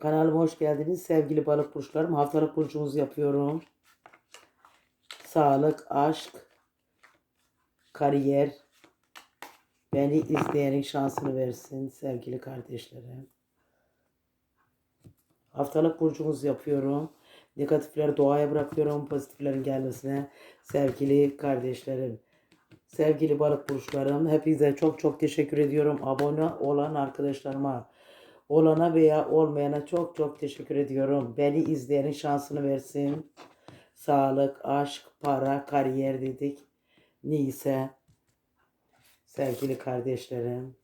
Kanalıma hoş geldiniz sevgili balık burçlarım. Haftalık burcumuzu yapıyorum. Sağlık, aşk, kariyer. Beni izleyenin şansını versin sevgili kardeşlerim. Haftalık burcumuzu yapıyorum. Negatifleri doğaya bırakıyorum. Pozitiflerin gelmesine sevgili kardeşlerim. Sevgili balık burçlarım, hepinize çok çok teşekkür ediyorum. Abone olan arkadaşlarıma, olana veya olmayana çok çok teşekkür ediyorum. Beni izleyenin şansını versin. Sağlık, aşk, para, kariyer dedik. Neyse, sevgili kardeşlerim,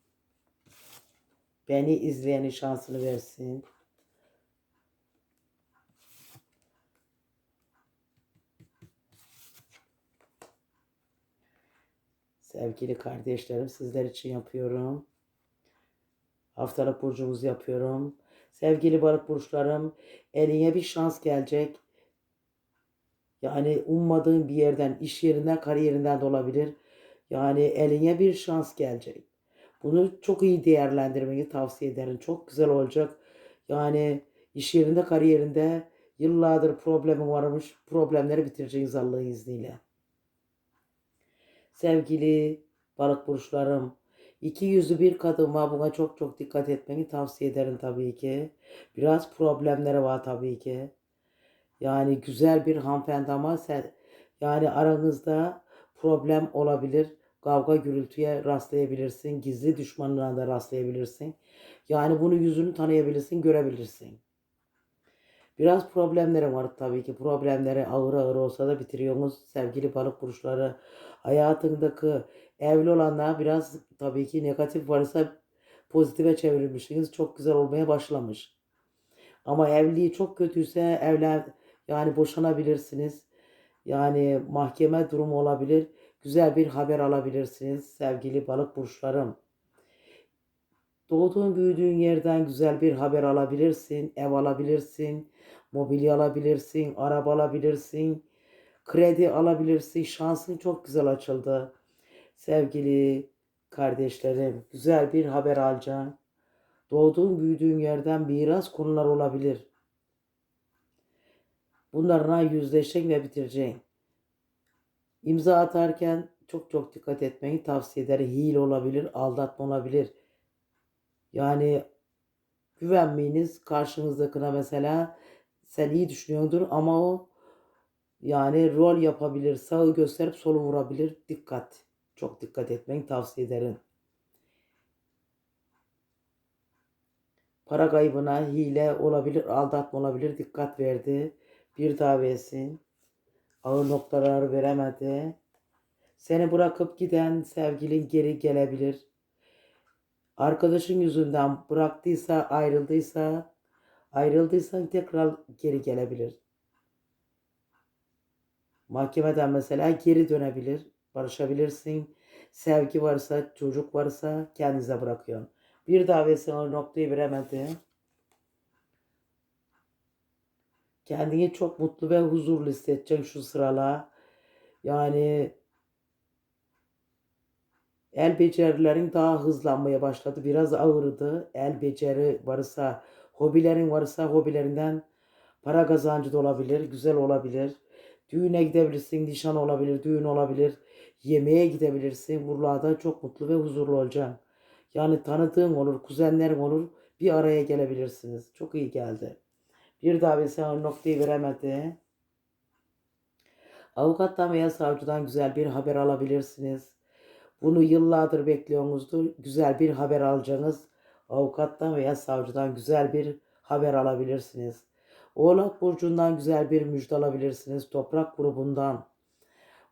beni izleyenin şansını versin. Sevgili kardeşlerim sizler için yapıyorum. Haftalık burcumuzu yapıyorum. Sevgili balık burçlarım eline bir şans gelecek. Yani ummadığın bir yerden, iş yerinden, kariyerinden de olabilir. Yani eline bir şans gelecek. Bunu çok iyi değerlendirmeyi tavsiye ederim. Çok güzel olacak. Yani iş yerinde, kariyerinde yıllardır problemin varmış. Problemleri bitireceğiz Allah'ın izniyle. Sevgili balık burçlarım, iki yüzlü bir kadın var. Buna çok çok dikkat etmeni tavsiye ederim tabii ki. Biraz problemleri var tabii ki. Yani güzel bir hanımefendi ama sen, yani aranızda problem olabilir. Kavga gürültüye rastlayabilirsin. Gizli düşmanına da rastlayabilirsin. Yani bunu yüzünü tanıyabilirsin, görebilirsin. Biraz problemleri var tabii ki. Problemleri ağır ağır olsa da bitiriyorsunuz sevgili balık burçları. Hayatındaki evli olanlar biraz tabii ki negatif varsa pozitife çevirmişsiniz. Çok güzel olmaya başlamış. Ama evliliği çok kötüyse evlen yani boşanabilirsiniz. Yani mahkeme durumu olabilir. Güzel bir haber alabilirsiniz sevgili balık burçlarım. Doğduğun büyüdüğün yerden güzel bir haber alabilirsin. Ev alabilirsin. Mobilya alabilirsin. Araba alabilirsin. Kredi alabilirsin. Şansın çok güzel açıldı. Sevgili kardeşlerim güzel bir haber alacaksın. Doğduğun büyüdüğün yerden miras konular olabilir. Bunlarla yüzleşeceksin ve bitireceksin. İmza atarken çok çok dikkat etmeyi tavsiye ederim. Hile olabilir, aldatma olabilir. Yani güvenmeyiniz karşınızdakine mesela sen iyi düşünüyordur ama o yani rol yapabilir, sağı gösterip solu vurabilir. Dikkat. Çok dikkat etmeyi tavsiye ederim. Para kaybına hile olabilir, aldatma olabilir. Dikkat verdi. Bir daha versin. Ağır noktalar veremedi. Seni bırakıp giden sevgilin geri gelebilir. Arkadaşın yüzünden bıraktıysa, ayrıldıysa, ayrıldıysan tekrar geri gelebilir. Mahkemeden mesela geri dönebilir, barışabilirsin. Sevgi varsa, çocuk varsa kendinize bırakıyorsun. Bir daha ve sana noktayı veremedi. Kendini çok mutlu ve huzurlu hissedeceksin şu sıralar. Yani el becerilerin daha hızlanmaya başladı. Biraz ağırdı. El beceri varsa, hobilerin varsa hobilerinden para kazancı da olabilir, güzel olabilir. Düğüne gidebilirsin, nişan olabilir, düğün olabilir. Yemeğe gidebilirsin. Buralarda çok mutlu ve huzurlu olacaksın. Yani tanıdığın olur, kuzenlerin olur. Bir araya gelebilirsiniz. Çok iyi geldi. Bir sana noktayı veremedi. Avukattan veya savcıdan güzel bir haber alabilirsiniz. Bunu yıllardır bekliyorsunuzdur. Güzel bir haber alacaksınız. Avukattan veya savcıdan güzel bir haber alabilirsiniz. Oğlak burcundan güzel bir müjde alabilirsiniz. Toprak grubundan.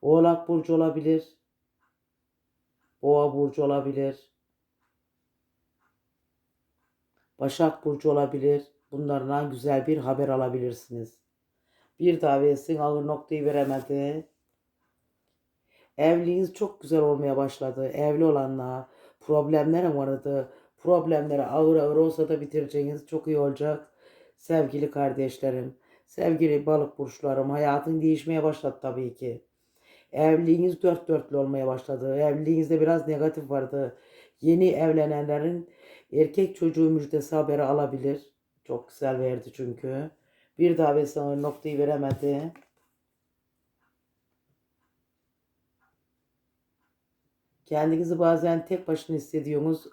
Oğlak burcu olabilir. Boğa burcu olabilir. Başak burcu olabilir. Bunlardan güzel bir haber alabilirsiniz. Bir davetsin ağır noktayı veremedi. Evliliğiniz çok güzel olmaya başladı. Evli olanlar problemler vardı. Problemleri ağır ağır olsa da bitireceğiniz çok iyi olacak. Sevgili kardeşlerim, sevgili balık burçlarım hayatın değişmeye başladı tabii ki. Evliliğiniz dört dörtlü olmaya başladı. Evliliğinizde biraz negatif vardı. Yeni evlenenlerin erkek çocuğu müjdesi haberi alabilir. Çok güzel verdi çünkü. Bir daha ve sana noktayı veremedi. Kendinizi bazen tek başına hissediyorsunuz.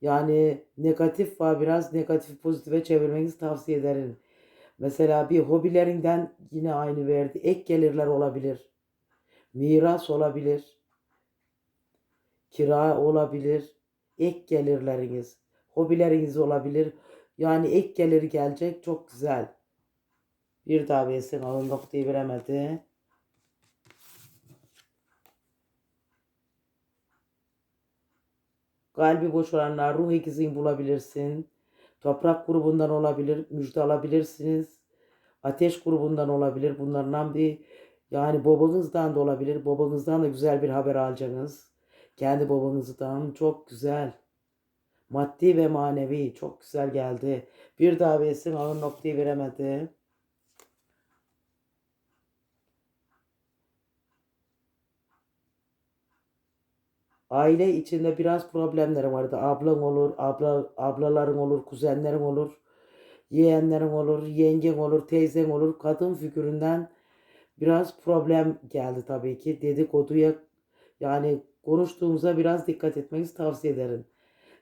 Yani negatif var biraz negatif pozitife çevirmenizi tavsiye ederim. Mesela bir hobilerinden yine aynı verdi. Ek gelirler olabilir. Miras olabilir. Kira olabilir. Ek gelirleriniz. Hobileriniz olabilir. Yani ek gelir gelecek. Çok güzel. Bir daha versin. Alın noktayı veremedi. Kalbi boş olanlar ruh ikizini bulabilirsin. Toprak grubundan olabilir. Müjde alabilirsiniz. Ateş grubundan olabilir. Bunlardan bir yani babanızdan da olabilir. Babanızdan da güzel bir haber alacaksınız. Kendi babanızdan çok güzel. Maddi ve manevi çok güzel geldi. Bir daha versin alın noktayı veremedi. Aile içinde biraz problemlerim vardı. Ablan olur, abla, ablaların olur, kuzenlerin olur, yeğenlerin olur, yengen olur, teyzen olur. Kadın figüründen biraz problem geldi tabii ki. Dedikoduya yani konuştuğumuza biraz dikkat etmenizi tavsiye ederim.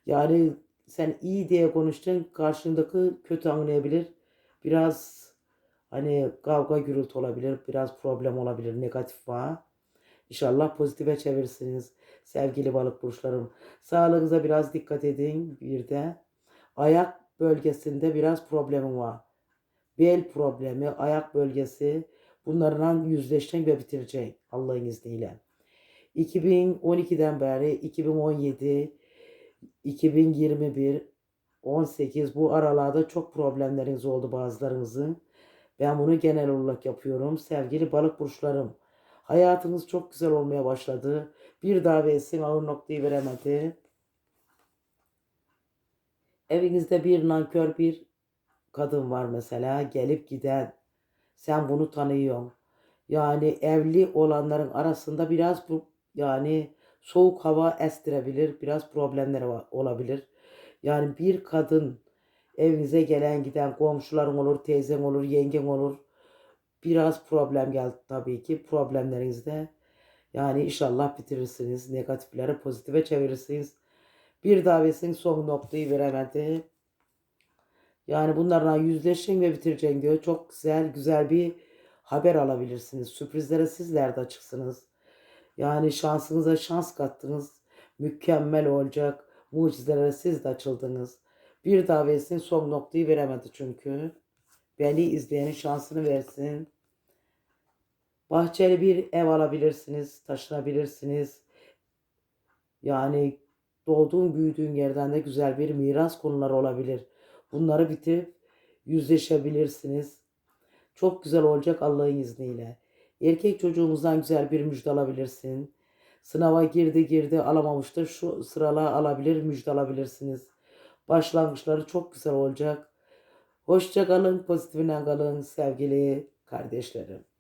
Yani sen iyi diye konuştun, karşındaki kötü anlayabilir. Biraz hani kavga gürültü olabilir, biraz problem olabilir, negatif var. İnşallah pozitife çevirirsiniz sevgili balık burçlarım. Sağlığınıza biraz dikkat edin bir de. Ayak bölgesinde biraz problemim var. Bel problemi, ayak bölgesi bunlarla yüzleşeceksin ve bitireceksin Allah'ın izniyle. 2012'den beri 2017, 2021, 18 bu aralarda çok problemleriniz oldu bazılarınızın. Ben bunu genel olarak yapıyorum. Sevgili balık burçlarım. Hayatınız çok güzel olmaya başladı. Bir daha versin ağır noktayı veremedi. Evinizde bir nankör bir kadın var mesela gelip giden. Sen bunu tanıyorsun. Yani evli olanların arasında biraz bu yani soğuk hava estirebilir. Biraz problemleri olabilir. Yani bir kadın evinize gelen giden komşuların olur, teyzen olur, yengen olur. Biraz problem geldi tabii ki. Problemlerinizde yani inşallah bitirirsiniz. Negatifleri pozitife çevirirsiniz. Bir davetin son noktayı veremedi. Yani bunlarla yüzleşin ve bitireceksin diyor. Çok güzel güzel bir haber alabilirsiniz. Sürprizlere sizler de açıksınız. Yani şansınıza şans kattınız. Mükemmel olacak. Mucizelere siz de açıldınız. Bir davetin son noktayı veremedi çünkü. Beni izleyenin şansını versin. Bahçeli bir ev alabilirsiniz, taşınabilirsiniz. Yani doğduğun, büyüdüğün yerden de güzel bir miras konuları olabilir. Bunları bitirip yüzleşebilirsiniz. Çok güzel olacak Allah'ın izniyle. Erkek çocuğumuzdan güzel bir müjde alabilirsin. Sınava girdi girdi alamamıştır. Şu sıralar alabilir, müjde alabilirsiniz. Başlangıçları çok güzel olacak. Hoşça kalın, pozitifine kalın sevgili kardeşlerim.